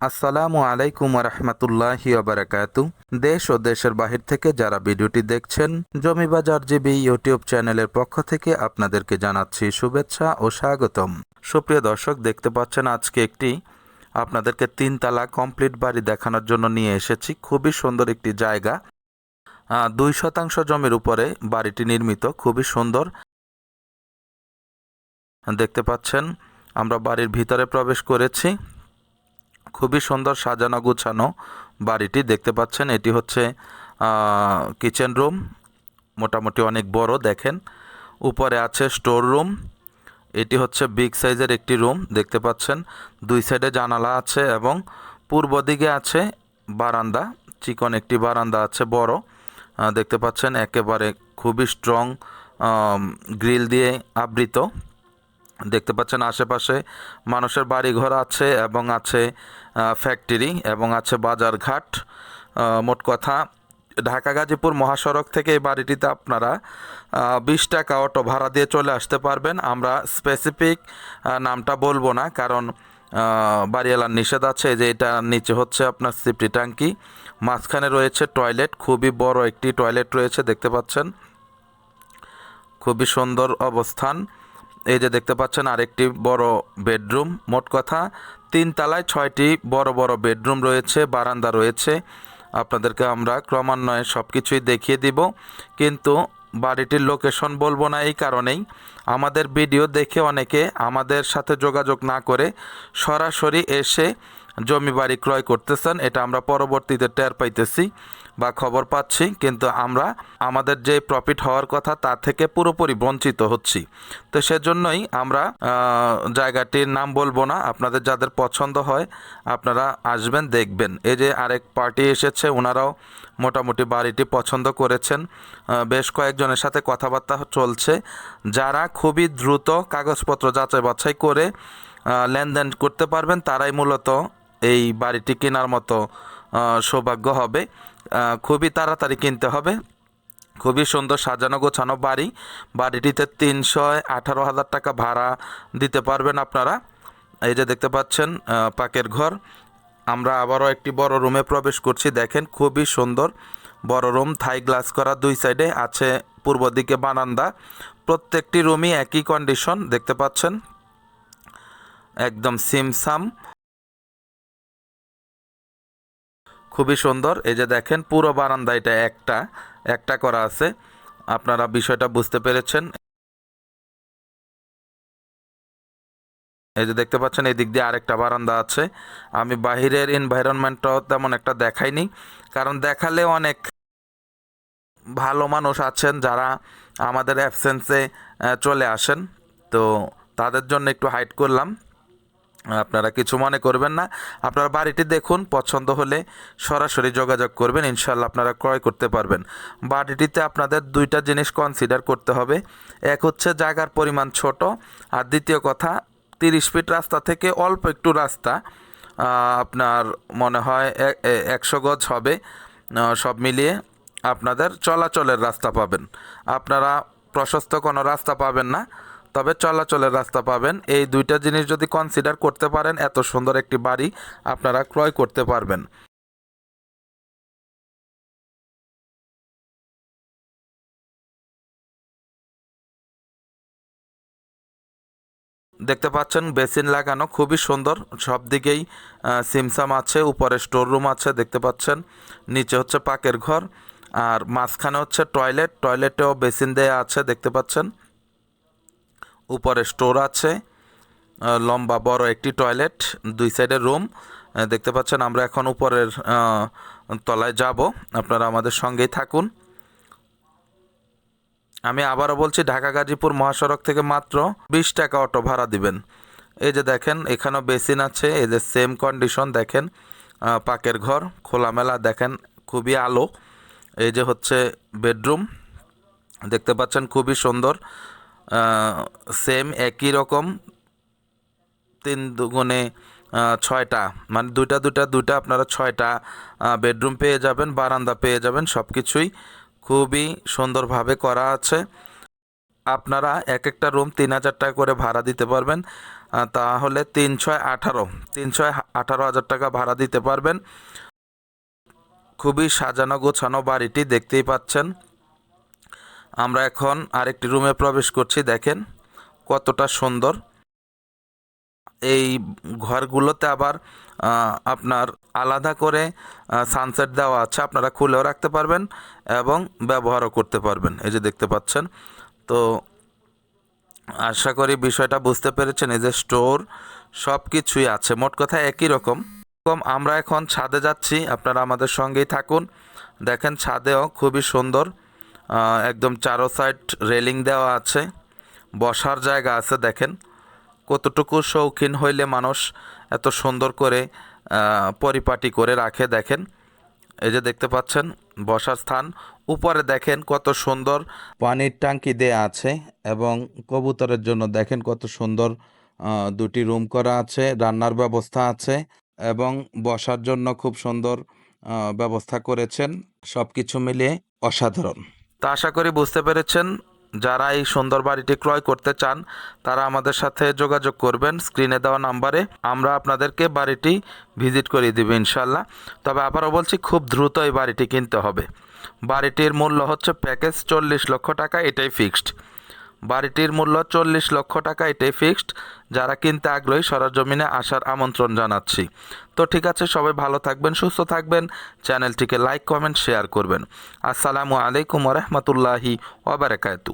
আসসালামু আলাইকুম রহমতুল্লাহি বারাকাতু দেশ ও দেশের বাহির থেকে যারা ভিডিওটি দেখছেন জমি বাজার জিবি ইউটিউব চ্যানেলের পক্ষ থেকে আপনাদেরকে জানাচ্ছি শুভেচ্ছা ও স্বাগতম। সুপ্রিয় দর্শক, দেখতে পাচ্ছেন আজকে একটি আপনাদেরকে তিনতলা কমপ্লিট বাড়ি দেখানোর জন্য নিয়ে এসেছি। খুবই সুন্দর একটি জায়গা। দুই শতাংশ জমির উপরে বাড়িটি নির্মিত। খুবই সুন্দর। দেখতে পাচ্ছেন, আমরা বাড়ির ভিতরে প্রবেশ করেছি। খুবই সুন্দর সাজানো গুছানো বাড়িটি দেখতে পাচ্ছেন। এটি হচ্ছে কিচেন রুম মোটামুটি অনেক বড়, দেখেন। উপরে আছে স্টোর রুম এটি হচ্ছে বিগ সাইজের একটি রুম দেখতে পাচ্ছেন। দুই সাইডে জানালা আছে এবং পূর্ব দিকে আছে বারান্দা, চিকন একটি বারান্দা আছে বড়। দেখতে পাচ্ছেন একেবারে খুবই স্ট্রং গ্রিল দিয়ে আবৃত। দেখতে পাচ্ছেন আশেপাশে মানুষের বাড়িঘর আছে এবং আছে ফ্যাক্টরি এবং আছে বাজারঘাট। মোট কথা, ঢাকা গাজীপুর মহাসড়ক থেকে এই বাড়িটিতে আপনারা বিশ টাকা অটো ভাড়া দিয়ে চলে আসতে পারবেন। আমরা স্পেসিফিক নামটা বলব না কারণ বাড়িওয়ালার নিষেধ আছে যে এটা নিচে হচ্ছে আপনার সিপটি ট্যাঙ্কি। মাঝখানে রয়েছে টয়লেট খুবই বড় একটি টয়লেট রয়েছে, দেখতে পাচ্ছেন। খুবই সুন্দর অবস্থান। এই যে দেখতে পাচ্ছেন আরেকটি বড় বেডরুম, মোট কথা তিন তালায় ছয়টি বড় বড় বেডরুম রয়েছে, বারান্দা রয়েছে। আপনাদেরকে আমরা ক্রমান্বয়ে সব কিছুই দেখিয়ে দিব, কিন্তু বাড়িটির লোকেশন বলব না এই কারণেই। আমাদের ভিডিও দেখে অনেকে আমাদের সাথে যোগাযোগ না করে সরাসরি এসে জমি বাড়ি ক্রয় করতেছেন, এটা আমরা পরবর্তীতে টের পাইতেছি বা খবর পাচ্ছি, কিন্তু আমরা আমাদের যে প্রফিট হওয়ার কথা তা থেকে পুরোপুরি বঞ্চিত হচ্ছি। তো সেজন্যই আমরা জায়গাটির নাম বলব না, আপনাদের যাদের পছন্দ হয়, আপনারা আসবেন, দেখবেন। এই যে আরেক পার্টি এসেছে ওনারাও মোটামুটি বাড়িটি পছন্দ করেছেন বেশ কয়েকজনের সাথে কথাবার্তা চলছে। যারা খুবই দ্রুত কাগজপত্র যাচাই বাছাই করে লেনদেন করতে পারবেন, তারাই মূলত এই বাড়িটি কেনার মতো সৌভাগ্য হবে। খুবই তাড়াতাড়ি কিনতে হবে। খুবই সুন্দর সাজানো গোছানো বাড়ি। বাড়িটিতে তিনশো আঠারো হাজার টাকা ভাড়া দিতে পারবেন আপনারা। এই যে দেখতে পাচ্ছেন পাকের ঘর। আমরা আবারও একটি বড় রুমে প্রবেশ করছি। দেখেন, খুবই সুন্দর বড় রুম। থাই গ্লাস করা দুই সাইডে আছে পূর্ব দিকে বারান্দা। প্রত্যেকটি রুমই একই কন্ডিশন, দেখতে পাচ্ছেন। একদম সিমসাম খুবই সুন্দর। এই যে দেখেন, পুরো বারান্দা এটা একটা একটা করা আছে। আপনারা বিষয়টা বুঝতে পেরেছেন। এই যে দেখতে পাচ্ছেন এই দিক দিয়ে আরেকটা বারান্দা আছে। আমি বাহিরের এনভায়রনমেন্টটাও তেমন একটা দেখাইনি, কারণ দেখালে অনেক ভালো মানুষ আছেন যারা আমাদের অ্যাবসেন্সে চলে আসেন। তো তাদের জন্য একটু হাইড করলাম। আপনারা কিছু মনে করবেন না। আপনারা বাড়িটি দেখুন, পছন্দ হলে সরাসরি যোগাযোগ করবেন ইনশাল্লাহ আপনারা ক্রয় করতে পারবেন। বাড়িটিতে আপনাদের দুইটা জিনিস কনসিডার করতে হবে। এক হচ্ছে জায়গার পরিমাণ ছোট, আর দ্বিতীয় কথা, তিরিশ ফিট রাস্তা থেকে অল্প একটু রাস্তা আপনার মনে হয় একশো গজ হবে সব মিলিয়ে আপনাদের চলাচলের রাস্তা পাবেন। আপনারা প্রশস্ত কোনো রাস্তা পাবেন না। তবে চলাচলের রাস্তা পাবেন। এই দুইটা জিনিস যদি কনসিডার করতে পারেন, এত সুন্দর একটি বাড়ি আপনারা ক্রয় করতে পারবেন। দেখতে পাচ্ছেন, বেসিন লাগানো খুবই সুন্দর। সব দিকেই সিমসাম আছে, উপরে স্টোর রুম আছে, দেখতে পাচ্ছেন। নিচে হচ্ছে পাকের ঘর। আর মাঝখানে হচ্ছে টয়লেট টয়লেটেও বেসিন দেয়া আছে, দেখতে পাচ্ছেন। উপরে স্টোর আছে লম্বা বড় একটি টয়লেট, দুই সাইডে রুম। দেখতে পাচ্ছেন আমরা এখন উপরের তলায় যাব। আপনারা আমাদের সঙ্গেই থাকুন। আমি আবারও বলছি, ঢাকা গাজীপুর মহাসড়ক থেকে মাত্র বিশ টাকা অটো ভাড়া দিবেন। এই যে দেখেন, এখানেও বেসিন আছে, এই যে সেম কন্ডিশন দেখেন পাকের ঘর, খোলামেলা দেখেন, খুবই আলো। এই যে হচ্ছে বেডরুম, দেখতে পাচ্ছেন খুবই সুন্দর। সেম একই রকম তিন দুগুণে ছয়টা। মানে দুইটা দুইটা দুইটা আপনারা ছয়টা বেডরুম পেয়ে যাবেন, বারান্দা পেয়ে যাবেন সব কিছুই খুবই সুন্দরভাবে করা আছে। আপনারা এক একটা রুম তিন হাজার টাকা করে ভাড়া দিতে পারবেন তাহলে তিন ছয় আঠারো, তিন ছয় আঠারো হাজার টাকা ভাড়া দিতে পারবেন। খুবই সাজানো গোছানো বাড়িটি দেখতেই পাচ্ছেন। আমরা এখন আরেকটি রুমে প্রবেশ করছি, দেখেন কতটা সুন্দর। এই ঘরগুলোতে আবার আপনার আলাদা করে সানসেট দেওয়া আছে, আপনারা খুলেও রাখতে পারবেন এবং ব্যবহারও করতে পারবেন, এই যে দেখতে পাচ্ছেন। তো আশা করি বিষয়টা বুঝতে পেরেছেন, এই যে স্টোর সব কিছুই আছে, মোট কথা একই রকম। এরকম আমরা এখন ছাদে যাচ্ছি, আপনারা আমাদের সঙ্গেই থাকুন। দেখেন ছাদেও খুবই সুন্দর একদম চারো সাইড রেলিং দেওয়া আছে। বসার জায়গা আছে, দেখেন। কতটুকু শৌখিন হইলে মানুষ এত সুন্দর করে পরিপাটি করে রাখে, দেখেন। এই যে দেখতে পাচ্ছেন, বসার স্থান। উপরে দেখেন কত সুন্দর পানির ট্যাঙ্কি দেয়া আছে এবং কবুতরের জন্য দেখেন কত সুন্দর দুটি রুম করা আছে, রান্নার ব্যবস্থা আছে এবং বসার জন্য খুব সুন্দর ব্যবস্থা করেছেন। সব কিছু মিলিয়ে অসাধারণ। তা আশা করি বুঝতে পেরেছেন। যারা এই সুন্দর বাড়িটি ক্রয় করতে চান, তারা আমাদের সাথে যোগাযোগ করবেন স্ক্রিনে দেওয়া নাম্বারে। আমরা আপনাদেরকে বাড়িটি ভিজিট করিয়ে দেবো ইনশাল্লাহ তবে আবারও বলছি, খুব দ্রুত এই বাড়িটি কিনতে হবে। বাড়িটির মূল্য হচ্ছে প্যাকেজ চল্লিশ লক্ষ টাকা, এটাই ফিক্সড। বাড়িটির মূল্য চল্লিশ লক্ষ টাকা এটাই ফিক্সড, যারা কিনতে আগ্রহী সরজমিনে আসার আমন্ত্রণ জানাচ্ছি। তো ঠিক আছে, সবাই ভালো থাকবেন, সুস্থ থাকবেন, চ্যানেলটিকে লাইক, কমেন্ট, শেয়ার করবেন। আসসালামু আলাইকুম রহমতুল্লাহি ওবরাকাতু